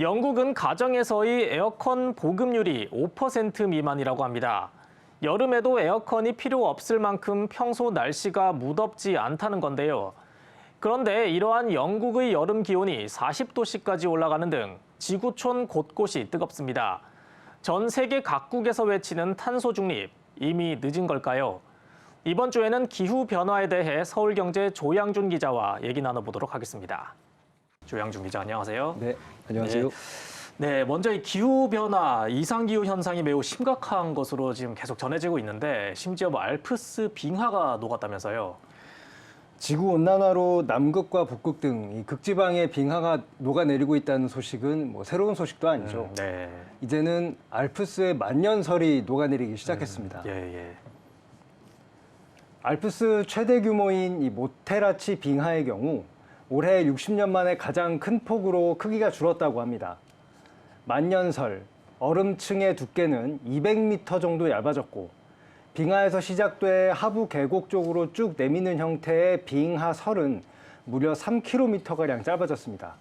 영국은 가정에서의 에어컨 보급률이 5% 미만이라고 합니다. 여름에도 에어컨이 필요 없을 만큼 평소 날씨가 무덥지 않다는 건데요. 그런데 이러한 영국의 여름 기온이 40도씨까지 올라가는 등 지구촌 곳곳이 뜨겁습니다. 전 세계 각국에서 외치는 탄소 중립, 이미 늦은 걸까요? 이번 주에는 기후 변화에 대해 서울경제 조양준 기자와 얘기 나눠보도록 하겠습니다. 조양준 기자, 안녕하세요. 네, 안녕하세요. 네, 먼저 이 기후 변화, 이상 기후 현상이 매우 심각한 것으로 지금 계속 전해지고 있는데 심지어 뭐 알프스 빙하가 녹았다면서요. 지구 온난화로 남극과 북극 등 이 극지방의 빙하가 녹아내리고 있다는 소식은 뭐 새로운 소식도 아니죠. 음, 네. 이제는 알프스의 만년설이 녹아내리기 시작했습니다. 예, 예. 알프스 최대 규모인 이 모테라치 빙하의 경우 올해 60년 만에 가장 큰 폭으로 크기가 줄었다고 합니다. 만년설, 얼음층의 두께는 200m 정도 얇아졌고 빙하에서 시작돼 하부 계곡 쪽으로 쭉 내미는 형태의 빙하설은 무려 3km가량 짧아졌습니다.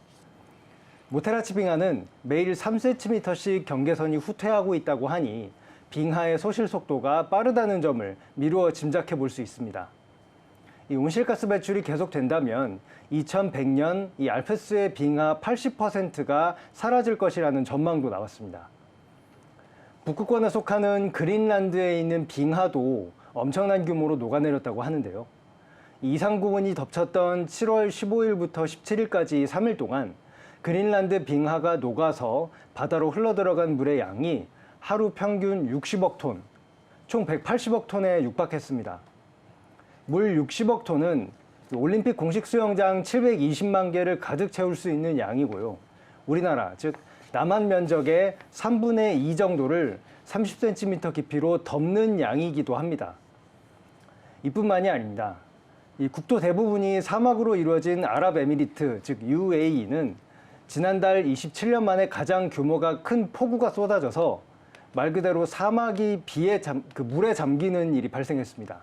모테라치 빙하는 매일 3cm씩 경계선이 후퇴하고 있다고 하니 빙하의 소실 속도가 빠르다는 점을 미루어 짐작해 볼 수 있습니다. 이 온실가스 배출이 계속된다면 2100년 이 알프스의 빙하 80%가 사라질 것이라는 전망도 나왔습니다. 북극권에 속하는 그린란드에 있는 빙하도 엄청난 규모로 녹아내렸다고 하는데요. 이 이상 부분이 덮쳤던 7월 15일부터 17일까지 3일 동안 그린란드 빙하가 녹아서 바다로 흘러들어간 물의 양이 하루 평균 60억 톤, 총 180억 톤에 육박했습니다. 물 60억 톤은 올림픽 공식 수영장 720만 개를 가득 채울 수 있는 양이고요. 우리나라, 즉 남한 면적의 3분의 2 정도를 30cm 깊이로 덮는 양이기도 합니다. 이뿐만이 아닙니다. 이 국토 대부분이 사막으로 이루어진 아랍에미리트, 즉 UAE는 지난달 27년 만에 가장 규모가 큰 폭우가 쏟아져서 말 그대로 사막이 비에 잠, 그 물에 잠기는 일이 발생했습니다.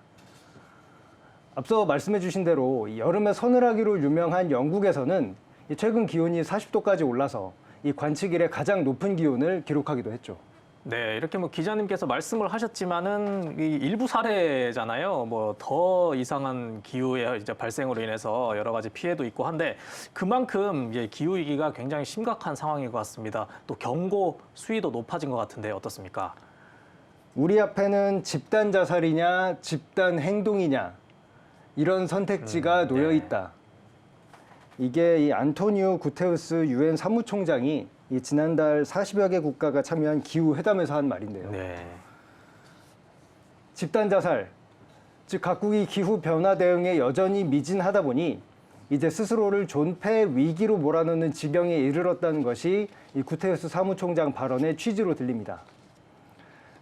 앞서 말씀해 주신 대로 이 여름에 서늘하기로 유명한 영국에서는 이 최근 기온이 40도까지 올라서 이 관측 이래 가장 높은 기온을 기록하기도 했죠. 네, 이렇게 뭐 기자님께서 말씀을 하셨지만은 이 일부 사례잖아요. 뭐 더 이상한 기후의 이제 발생으로 인해서 여러 가지 피해도 있고 한데 그만큼 이제 기후 위기가 굉장히 심각한 상황인 것 같습니다. 또 경고 수위도 높아진 것 같은데 어떻습니까? 우리 앞에는 집단 자살이냐, 집단 행동이냐 이런 선택지가 음, 놓여 네. 있다. 이게 이 안토니오 구테우스 유엔 사무총장이 이 지난달 40여 개 국가가 참여한 기후 회담에서 한 말인데요. 네. 집단 자살, 즉 각국이 기후 변화 대응에 여전히 미진하다 보니 이제 스스로를 존폐 위기로 몰아넣는 지경에 이르렀다는 것이 이 구테우스 사무총장 발언의 취지로 들립니다.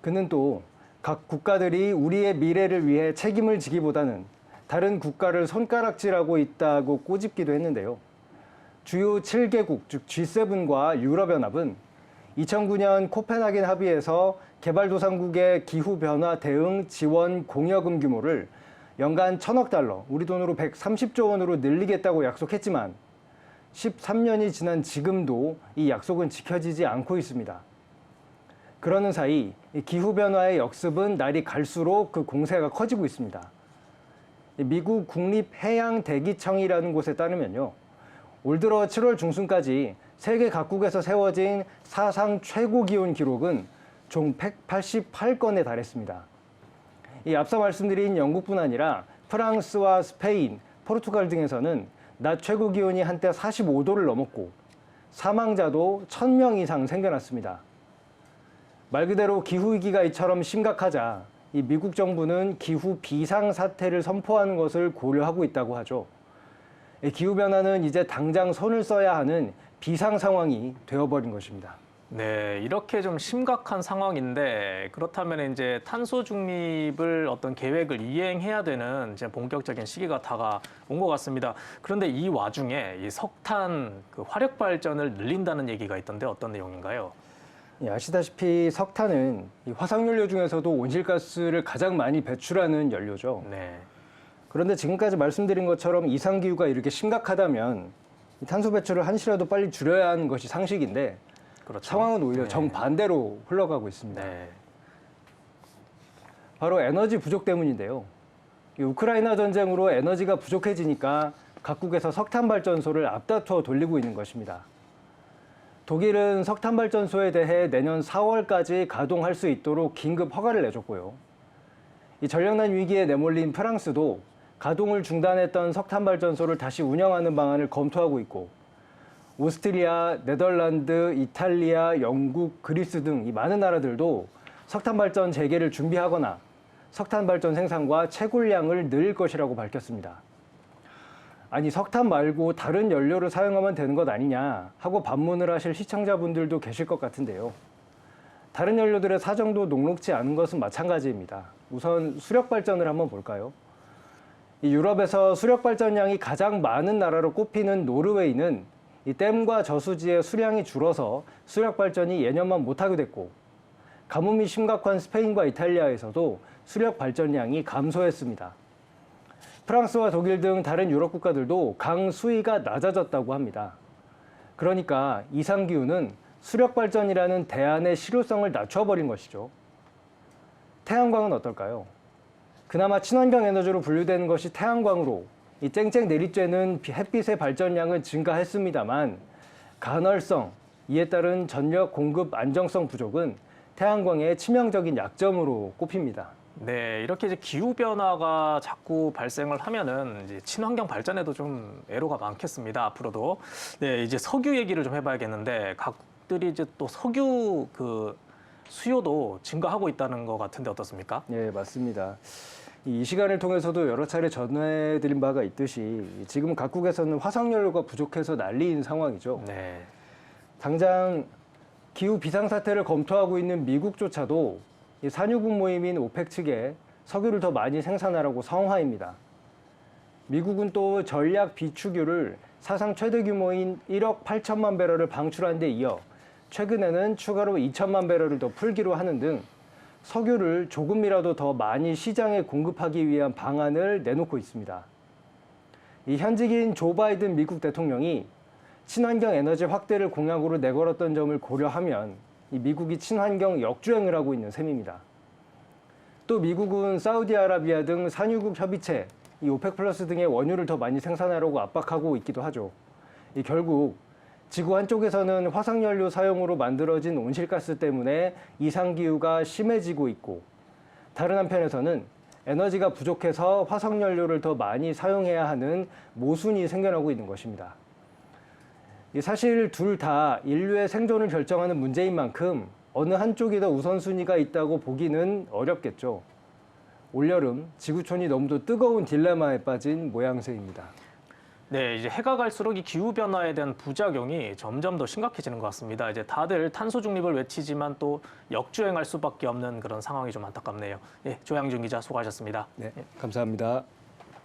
그는 또 각 국가들이 우리의 미래를 위해 책임을 지기보다는 다른 국가를 손가락질하고 있다고 꼬집기도 했는데요. 주요 7개국, 즉 G7과 유럽연합은 2009년 코펜하겐 합의에서 개발도상국의 기후변화 대응 지원 공여금 규모를 연간 1000억 달러, 우리 돈으로 130조 원으로 늘리겠다고 약속했지만 13년이 지난 지금도 이 약속은 지켜지지 않고 있습니다. 그러는 사이 이 기후변화의 역습은 날이 갈수록 그 공세가 커지고 있습니다. 이 미국 국립해양대기청이라는 곳에 따르면요. 올 들어 7월 중순까지 세계 각국에서 세워진 사상 최고 기온 기록은 총 188건에 달했습니다. 이 앞서 말씀드린 영국뿐 아니라 프랑스와 스페인, 포르투갈 등에서는 낮 최고 기온이 한때 45도를 넘었고 사망자도 1000명 이상 생겨났습니다. 말 그대로 기후 위기가 이처럼 심각하자 이 미국 정부는 기후 비상 사태를 선포하는 것을 고려하고 있다고 하죠. 이 기후 변화는 이제 당장 손을 써야 하는 비상 상황이 되어버린 것입니다. 네, 이렇게 좀 심각한 상황인데 그렇다면 이제 탄소 중립을 어떤 계획을 이행해야 되는 이제 본격적인 시기가 다가온 것 같습니다. 그런데 이 와중에 이 석탄 그 화력 발전을 늘린다는 얘기가 있던데 어떤 내용인가요? 예, 아시다시피 석탄은 이 화석연료 중에서도 온실가스를 가장 많이 배출하는 연료죠. 네. 그런데 지금까지 말씀드린 것처럼 이상기후가 이렇게 심각하다면 이 탄소 배출을 한시라도 빨리 줄여야 하는 것이 상식인데 그렇죠. 상황은 오히려 네. 정반대로 흘러가고 있습니다. 네. 바로 에너지 부족 때문인데요. 이 우크라이나 전쟁으로 에너지가 부족해지니까 각국에서 석탄 발전소를 앞다투어 돌리고 있는 것입니다. 독일은 석탄 발전소에 대해 내년 4월까지 가동할 수 있도록 긴급 허가를 내줬고요. 이 전력난 위기에 내몰린 프랑스도 가동을 중단했던 석탄 발전소를 다시 운영하는 방안을 검토하고 있고 오스트리아, 네덜란드, 이탈리아, 영국, 그리스 등 이 많은 나라들도 석탄 발전 재개를 준비하거나 석탄 발전 생산과 채굴량을 늘릴 것이라고 밝혔습니다. 아니 석탄 말고 다른 연료를 사용하면 되는 것 아니냐 하고 반문을 하실 시청자분들도 계실 것 같은데요. 다른 연료들의 사정도 녹록지 않은 것은 마찬가지입니다. 우선 수력 발전을 한번 볼까요? 이 유럽에서 수력 발전량이 가장 많은 나라로 꼽히는 노르웨이는 이 댐과 저수지의 수량이 줄어서 수력 발전이 예년만 못하게 됐고 가뭄이 심각한 스페인과 이탈리아에서도 수력 발전량이 감소했습니다. 프랑스와 독일 등 다른 유럽 국가들도 강 수위가 낮아졌다고 합니다. 그러니까 이상 기후는 수력 발전이라는 대안의 실효성을 낮춰버린 것이죠. 태양광은 어떨까요? 그나마 친환경 에너지로 분류되는 것이 태양광으로 이 쨍쨍 내리쬐는 비- 햇빛의 발전량은 증가했습니다만 간헐성, 이에 따른 전력 공급 안정성 부족은 태양광의 치명적인 약점으로 꼽힙니다. 네, 이렇게 이제 기후 변화가 자꾸 발생을 하면은 이제 친환경 발전에도 좀 애로가 많겠습니다. 앞으로도 네, 이제 석유 얘기를 좀 해봐야겠는데 각국들이 이제 또 석유 그 수요도 증가하고 있다는 것 같은데 어떻습니까? 예, 맞습니다. 이 시간을 통해서도 여러 차례 전해드린 바가 있듯이 지금 각국에서는 화석연료가 부족해서 난리인 상황이죠. 네, 당장 기후 비상사태를 검토하고 있는 미국조차도 이 산유국 모임인 오펙 측에 석유를 더 많이 생산하라고 성화입니다. 미국은 또 전략 비축유를 사상 최대 규모인 1억 8천만 배럴을 방출한 데 이어 최근에는 추가로 2천만 배럴을 더 풀기로 하는 등 석유를 조금이라도 더 많이 시장에 공급하기 위한 방안을 내놓고 있습니다. 이 현직인 조 바이든 미국 대통령이 친환경 에너지 확대를 공약으로 내걸었던 점을 고려하면 이 미국이 친환경 역주행을 하고 있는 셈입니다. 또 미국은 사우디아라비아 등 산유국 협의체, 이 오펙 플러스 등의 원유를 더 많이 생산하려고 압박하고 있기도 하죠. 이 결국 지구 한쪽에서는 화석연료 사용으로 만들어진 온실가스 때문에 이상 기후가 심해지고 있고 다른 한편에서는 에너지가 부족해서 화석연료를 더 많이 사용해야 하는 모순이 생겨나고 있는 것입니다. 이 사실 둘 다 인류의 생존을 결정하는 문제인 만큼 어느 한쪽이 더 우선순위가 있다고 보기는 어렵겠죠. 올여름 지구촌이 너무도 뜨거운 딜레마에 빠진 모양새입니다. 네, 이제 해가 갈수록 이 기후 변화에 대한 부작용이 점점 더 심각해지는 것 같습니다. 이제 다들 탄소 중립을 외치지만 또 역주행할 수밖에 없는 그런 상황이 좀 안타깝네요. 예, 조양준 기자 수고하셨습니다. 네, 감사합니다.